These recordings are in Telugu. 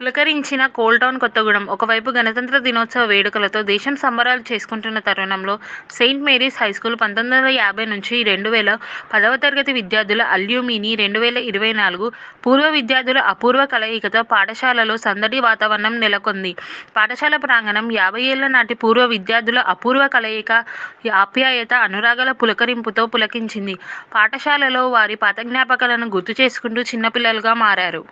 పులకరించిన కోల్టౌన్ కొత్తగూడెం. ఒకవైపు గణతంత్ర దినోత్సవ వేడుకలతో దేశం సంబరాలు చేసుకుంటున్న తరుణంలో సెయింట్ మేరీస్ హైస్కూల్ పంతొమ్మిది వందల యాభై నుంచి రెండు వేల పదవ తరగతి విద్యార్థుల అల్యూమిని రెండు వేల ఇరవై నాలుగు పూర్వ విద్యార్థుల అపూర్వ కలయికతో పాఠశాలలో సందడి వాతావరణం నెలకొంది. పాఠశాల ప్రాంగణం యాభై ఏళ్ళ నాటి పూర్వ విద్యార్థుల అపూర్వ కలయిక ఆప్యాయత అనురాగాల పులకరింపుతో పులకించింది. పాఠశాలలో వారి పాత జ్ఞాపకాలను గుర్తు చేసుకుంటూ చిన్నపిల్లలుగా మారారు.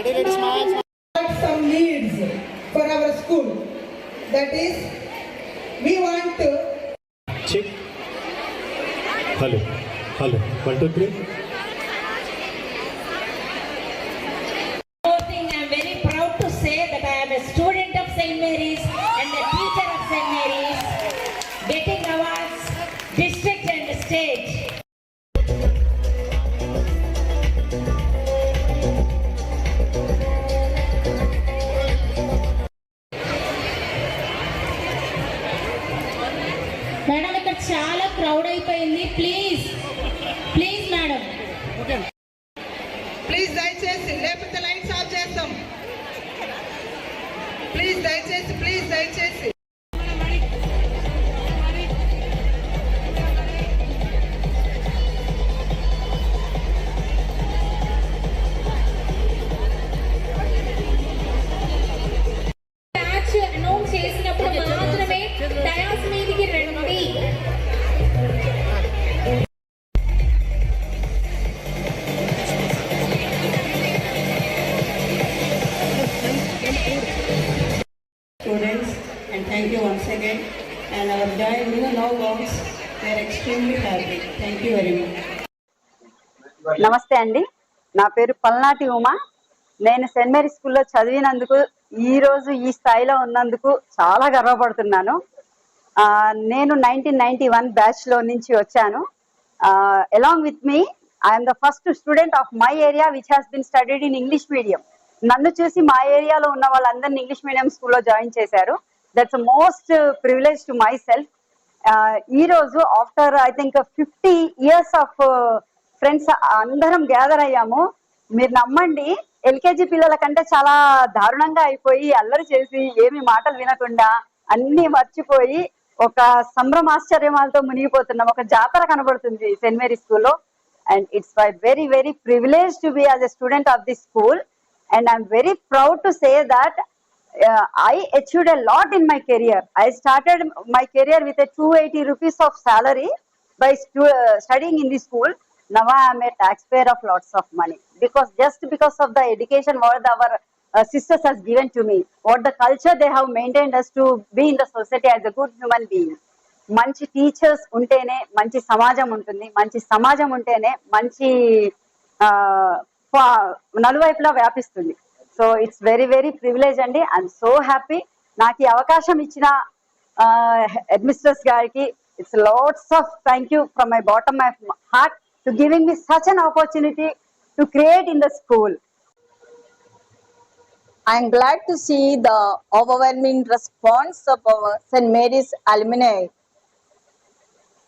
Ready, ready, smile. smile. some needs for our school. That is, we want to Check. Hello. Hello. One, two, three. One thing, I'm very proud to say that I am a student of St. Mary's and a teacher of St. Mary's, getting awards, district and state. Madam ఇక్కడ చాలా క్రౌడ్ అయిపోయింది. Please please madam. ప్లీజ్ దయచేసి లేకపోతే లైట్స్ ఆఫ్ చేస్తాం. ప్లీజ్ దయచేసి ప్లీజ్ దయచేసి. Have our in the now gowns, we are extremely happy. Thank you very much. నమస్తే అండి. నా పేరు పల్నాటి ఉమా. నేను సెయింట్ మేరీ స్కూల్లో చదివినందుకు ఈ రోజు ఈ స్థాయిలో ఉన్నందుకు చాలా గర్వపడుతున్నాను. నేను నైన్టీన్ నైన్టీ వన్ బ్యాచ్లో నుంచి వచ్చాను. Along with me I'm the first student of my area which has been studied in English medium నన్ను చూసి మా ఏరియాలో ఉన్న వాళ్ళందరినీ ఇంగ్లీష్ మీడియం స్కూల్లో జాయిన్ చేశారు. That's most privilege to myself ఈ రోజు after I think fifty years of friends అందరం గ్యాదర్ అయ్యాము. మీరు నమ్మండి ఎల్కేజీ పిల్లల కంటే చాలా దారుణంగా అయిపోయి అల్లరి చేసి ఏమి మాటలు వినకుండా అన్ని మర్చిపోయి ఒక సంభ్రమాశ్చర్యమాలతో మునిగిపోతున్నాం. ఒక జాతర కనబడుతుంది సెయింట్ మేరీ స్కూల్లో. And it's my very very privilege to be as a student of the school and I'm very proud to say that uh, I achieved a lot in my career. I started my career with a 280 rupees of salary by stu- uh, studying in the school. Now I am a taxpayer of lots of money because just because of the education what our uh, sisters has given to me, what the culture they have maintained us to be in the society as a good human being. మంచి టీచర్స్ ఉంటేనే మంచి సమాజం ఉంటుంది మంచి సమాజం ఉంటేనే మంచి నలువైపులా వ్యాపిస్తుంది So it's very very privilege అండి ఐఎమ్ సో హ్యాపీ నాకు ఈ అవకాశం ఇచ్చిన అడ్మినిస్ట్రేటర్స్ గారికి it's lots of thank you from my bottom my heart to giving me such an opportunity to create in the school I am glad to see the overwhelming response of our St. Mary's alumni.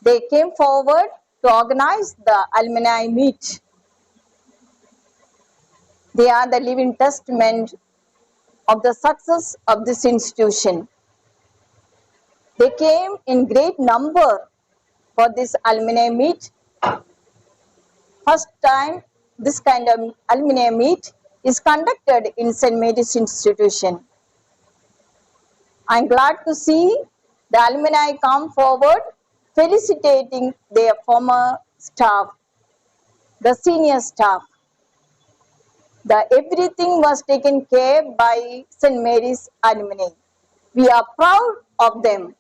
They came forward to organize the alumni meet. They are the living testament of the success of this institution. They came in great number for this alumni meet. First time this kind of alumni meet is conducted in St. Mary's Institution. I'm glad to see the alumni come forward felicitating their former staff, the senior staff. The everything was taken care by St. Mary's alumni. We are proud of them.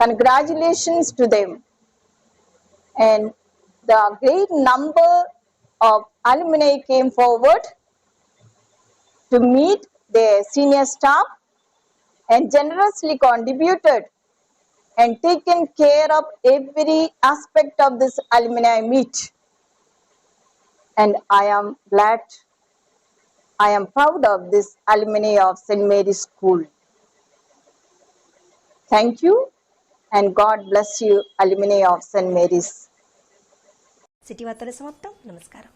Congratulations to them. And the great number of alumni came forward to meet their senior staff and generously contributed and taken care of every aspect of this alumni meet and I am glad, I am proud of this alumni of St. Mary's School. Thank you and God bless you, alumni of St. Mary's. City ವಾರ್ತೆಯಲ್ಲಿ ಸಮಾಪ್ತ Namaskaram.